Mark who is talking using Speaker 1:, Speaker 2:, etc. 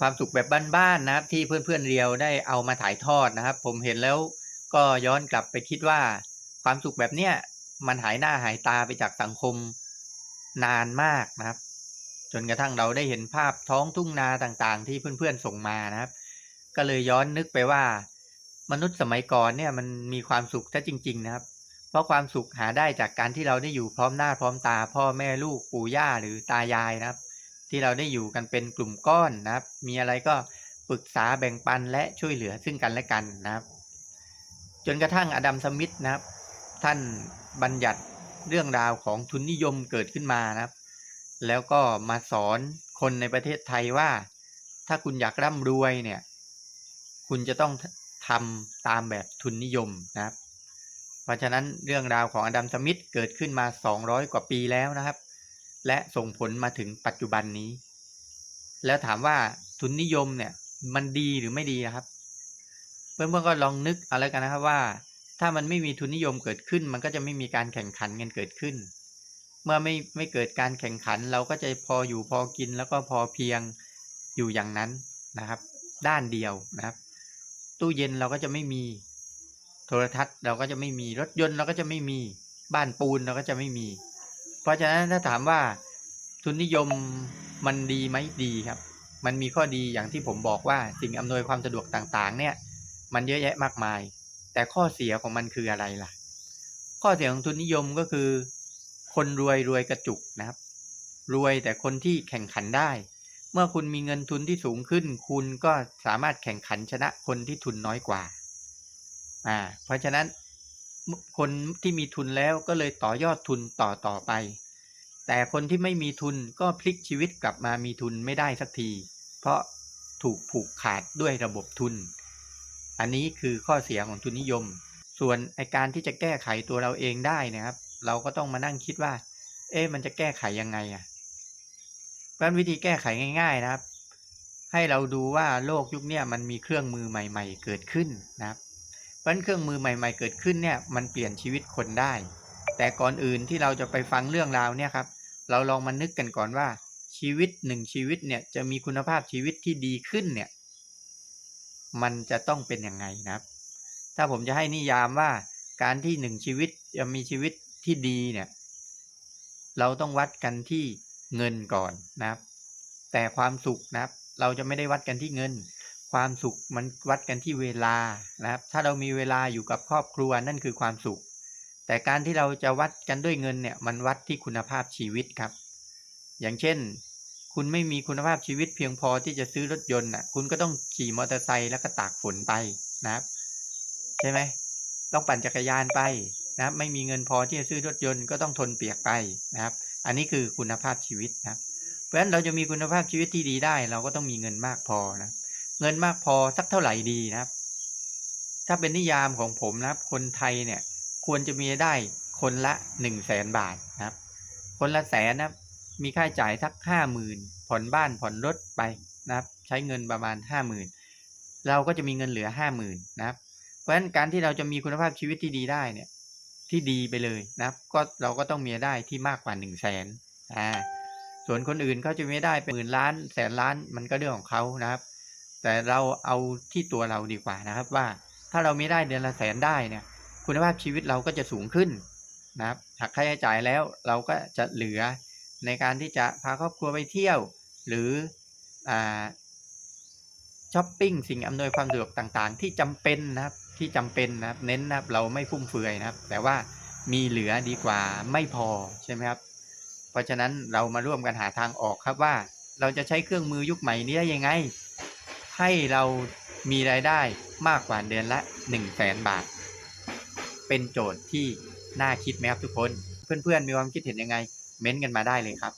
Speaker 1: ความสุขแบบบ้านๆนะครับ ที่เพื่อนๆเรียวได้เอามาถ่ายทอดนะครับ ผมเห็นแล้วก็ย้อนกลับไปคิดว่า ความสุขแบบเนี้ยมันหายหน้าหายตาไปจากสังคมนานมากนะครับ จนกระทั่งเราได้เห็นภาพท้องทุ่งนาต่างๆ ที่เพื่อนๆส่งมานะครับ ก็เลยย้อนนึกไปว่า มนุษย์สมัยก่อนเนี่ยมันมีความสุขแท้จริง ๆ นะครับ เพราะความสุขหาได้จากการที่เราได้อยู่พร้อมหน้าพร้อมตา พ่อแม่ลูกปู่ย่าหรือตายายนะครับ ที่เราได้อยู่กันเป็นกลุ่มก้อนนะครับ มีอะไรก็ปรึกษาแบ่งปันและช่วยเหลือซึ่งกันและกันนะครับ จนกระทั่งอดัมสมิธนะครับ ท่านบัญญัติเรื่องราวของทุนนิยมเกิดขึ้นมานะครับ แล้วก็มาสอนคนในประเทศไทยว่า ถ้าคุณอยากร่ำรวยเนี่ย คุณจะต้องทำตามแบบทุนนิยมนะครับ เพราะฉะนั้นเรื่องราวของอดัมสมิธเกิดขึ้นมา 200 กว่าปีแล้วนะครับ และส่งผลมาถึงปัจจุบันนี้ แล้วถามว่าทุนนิยมเนี่ยมันดีหรือไม่ดีครับ เพื่อนๆก็ลองนึกเอาแล้วกันนะครับว่า ถ้ามันไม่มีทุนนิยมเกิดขึ้น มันก็จะไม่มีการแข่งขันกันเกิดขึ้น เมื่อไม่ไม่เกิดการแข่งขัน เราก็จะพออยู่พอกินแล้วก็พอเพียงอยู่อย่างนั้นนะครับ ด้านเดียวนะครับ ตู้เย็นเราก็จะไม่มีโทรทัศน์เราก็จะไม่มีรถยนต์เราก็จะไม่มีบ้านปูนเราก็จะไม่มี เพราะฉะนั้นถ้าถามว่าทุนนิยมมันดีไหมดีครับ มันมีข้อดีอย่างที่ผมบอกว่าสิ่งอำนวยความสะดวกต่างๆ เนี่ย มันเยอะแยะมากมาย แต่ข้อเสียของมันคืออะไรล่ะ ข้อเสียของทุนนิยมก็คือ คนรวยรวยกระจุกนะครับ รวยแต่คนที่แข่งขันได้ เมื่อคุณมีเงินทุนที่สูงขึ้น คุณก็สามารถแข่งขันชนะคนที่ทุนน้อยกว่าอ่าเพราะฉะนั้น คนที่มีทุนแล้วก็เลยต่อยอดทุนต่อต่อไป แต่คนที่ไม่มีทุนก็พลิกชีวิตกลับมามีทุนไม่ได้สักที เพราะถูกผูกขาดด้วยระบบทุน อันนี้คือข้อเสียของทุนนิยม ส่วนไอการที่จะแก้ไขตัวเราเองได้นะครับ เราก็ต้องมานั่งคิดว่า เอ๊ะมันจะแก้ไขยังไงอะเพราะวิธีแก้ไขง่าย ๆนะครับ ให้เราดูว่าโลกยุคนี้มันมีเครื่องมือใหม่ ๆ เกิดขึ้นนะครับ เพราะเครื่องมือใหม่ๆเกิดขึ้นเนี่ยมันเปลี่ยนชีวิตคนได้ แต่ก่อนอื่นที่เราจะไปฟังเรื่องราวเนี่ยครับเราลองมานึกกันก่อนว่า ชีวิตหนึ่งชีวิตเนี่ยจะมีคุณภาพชีวิตที่ดีขึ้นเนี่ยมันจะต้องเป็นยังไงนะครับ ถ้าผมจะให้นิยามว่าการที่หนึ่งชีวิตจะมีชีวิตที่ดีเนี่ยเราต้องวัดกันที่เงินก่อนนะครับ แต่ความสุขนะครับ เราจะไม่ได้วัดกันที่เงิน ความสุขมันวัดกันที่เวลานะครับ ถ้าเรามีเวลาอยู่กับครอบครัวนั่นคือความสุข แต่การที่เราจะวัดกันด้วยเงินเนี่ยมันวัดที่คุณภาพชีวิตครับ อย่างเช่น คุณไม่มีคุณภาพชีวิตเพียงพอที่จะซื้อรถยนต์อะ คุณก็ต้องขี่มอเตอร์ไซค์แล้วก็ตากฝนไปนะครับ ใช่ไหมต้องปั่นจักรยานไปนะครับ ไม่มีเงินพอที่จะซื้อรถยนต์ก็ต้องทนเปียกไปนะครับ อันนี้คือคุณภาพชีวิตนะครับ เพราะฉะนั้นเราจะมีคุณภาพชีวิตที่ดีได้ เราก็ต้องมีเงินมากพอนะ เงินมากพอสักเท่าไหร่ดีนะครับ ถ้าเป็นนิยามของผมนะครับ คนไทยเนี่ยควรจะมีได้คนละหนึ่งแสนบาทนะครับ คนละแสนนะครับ มีค่าใช้จ่ายสักห้าหมื่นผ่อนบ้านผ่อนรถไปนะครับ ใช้เงินประมาณห้าหมื่นเราก็จะมีเงินเหลือห้าหมื่นนะครับ เพราะฉะนั้นการที่เราจะมีคุณภาพชีวิตที่ดีได้เนี่ย ที่ดีไปเลยนะครับ ก็เราก็ต้องมีได้ที่มากกว่าหนึ่งแสนอ่าส่วนคนอื่นเขาจะมีได้เป็นหมื่นล้านแสนล้านมันก็เรื่องของเขานะครับ แต่เราเอาที่ตัวเราดีกว่านะครับว่าถ้าเรามีได้เดือนละแสนได้เนี่ย คุณภาพชีวิตเราก็จะสูงขึ้นนะครับหักค่าใช้จ่ายแล้วเราก็จะเหลือในการที่จะพาครอบครัวไปเที่ยว หรืออช้อปปิ้งสิ่งอำนวยความสะดวกต่างๆ ที่จำเป็นนะครับที่จำเป็นนะครับเน้นนะครับเราไม่ฟุ่มเฟือยนะครับ แต่ว่ามีเหลือดีกว่าไม่พอใช่ไหมครับ เพราะฉะนั้นเรามาร่วมกันหาทางออกครับว่าเราจะใช้เครื่องมือยุคใหม่นี้ได้ยังไง ให้เรามีรายได้มากกว่าเดือนละ 1 0 0 0 0แสนบาท เป็นโจทย์ที่น่าคิดไหมครับทุกคน เพื่อนๆมีความคิดเห็นยังไง เม้นกันมาได้เลยครับ